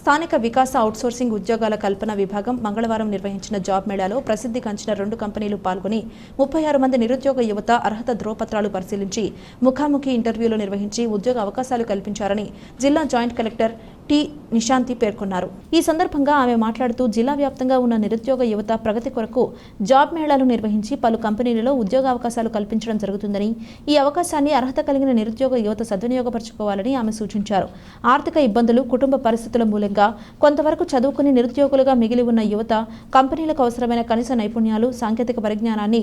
స్థానిక వికాస అవుట్సోర్సింగ్ ఉద్యోగాల కల్పన విభాగం మంగళవారం నిర్వహించిన జాబ్ మేళాలో ప్రసిద్ధి కంచిన రెండు కంపెనీలు పాల్గొని ముప్పై ఆరు మంది నిరుద్యోగ యువత అర్హత ధ్రువపత్రాలు పరిశీలించి ముఖాముఖి ఇంటర్వ్యూలు నిర్వహించి ఉద్యోగ అవకాశాలు కల్పించారని జిల్లా జాయింట్ కలెక్టర్ టి నిశాంతి పేర్కొన్నారు. ఈ సందర్భంగా ఆమె మాట్లాడుతూ జిల్లా వ్యాప్తంగా ఉన్న నిరుద్యోగ యువత ప్రగతి కొరకు జాబ్ మేళాలు నిర్వహించి పలు కంపెనీలలో ఉద్యోగ అవకాశాలు కల్పించడం జరుగుతుందని ఈ అవకాశాన్ని అర్హత కలిగిన నిరుద్యోగ యువత సద్వినియోగపరచుకోవాలని ఆమె సూచించారు. ఆర్థిక ఇబ్బందులు కుటుంబ పరిస్థితుల మూలంగా కొంతవరకు చదువుకుని నిరుద్యోగులుగా మిగిలి ఉన్న యువత కంపెనీలకు అవసరమైన కనీస నైపుణ్యాలు సాంకేతిక పరిజ్ఞానాన్ని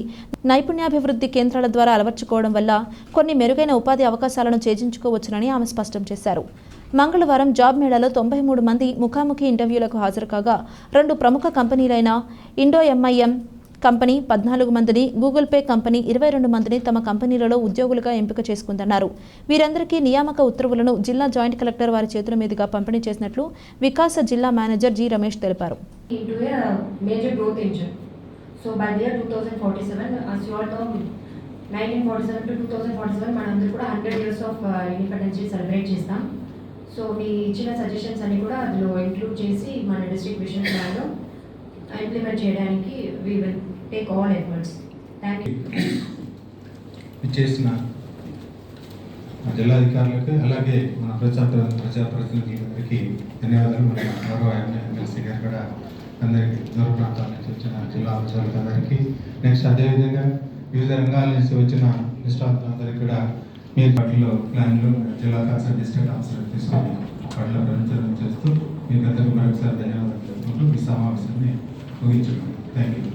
నైపుణ్యాభివృద్ధి కేంద్రాల ద్వారా అలవర్చుకోవడం వల్ల కొన్ని మెరుగైన ఉపాధి అవకాశాలను చేజించుకోవచ్చునని ఆమె స్పష్టం చేశారు. మంగళవారం జాబ్ మేళాలో తొంభై మూడు మంది ముఖాముఖి ఇంటర్వ్యూలకు హాజరు కాగా రెండు ప్రముఖ కంపెనీలైన ఇండో ఎంఐఎం కంపెనీ పద్నాలుగు మందిని గూగుల్ పే కంపెనీ ఇరవై రెండు మందిని తమ కంపెనీలలో ఉద్యోగులుగా ఎంపిక చేసుకుందన్నారు. వీరందరికీ నియామక ఉత్తర్వులను జిల్లా జాయింట్ కలెక్టర్ వారి చేతుల మీదుగా పంపిణీ చేసినట్లు వికాస జిల్లా మేనేజర్ జి రమేష్ తెలిపారు. Into a major growth 2047, as you all know, 1947 to 2047 మనందరూ కూడా hundred years of independence day celebrate చేస్తాం. సో మీ ఇచ్చిన సజెషన్స్ అన్ని కూడా అందులో ఇంక్లూడ్ చేసి మన డిస్ట్రిక్ట్ విజన్ ప్లాన్లో ఇంప్లిమెంట్ చేయడానికి we will take all efforts thank you చేస్తున్నా మా జిల్లాధికారులకు అలాగే మన ప్రజా ప్రజాప్రతినిధులందరికీ ధన్యవాదాలు. మన గౌరవ ఎమ్మెల్సీ గారు కూడా అందరికీ దూర ప్రాంతాల నుంచి వచ్చిన జిల్లా అధికారులకు అందరికీ నెక్స్ట్ అదేవిధంగా వివిధ రంగాల నుంచి వచ్చిన నిష్ఠాతులందరికీ కూడా మీరు వాటిలో ప్లాన్లు జిల్లా కన్సల్ట్ డిస్ట్రిక్ట్ ఆఫీసర్ తీసుకొని వాటిలో ప్రచారం చేస్తూ మీకు అందరికీ మరొకసారి ధన్యవాదాలు తెలుపుకుంటూ మీ సమావేశాన్ని ముగించుకున్నాను థ్యాంక్ యూ